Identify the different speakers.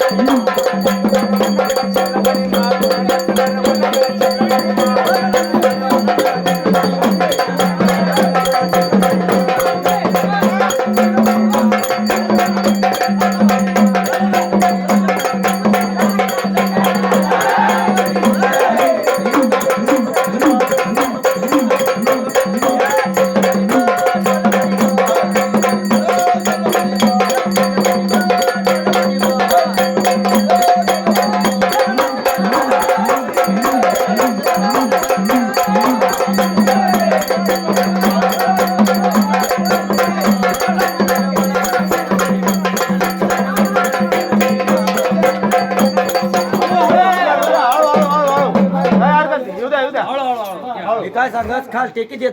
Speaker 1: Thank you. વિકાસ સંઘર્ષ ખાસ techie દે.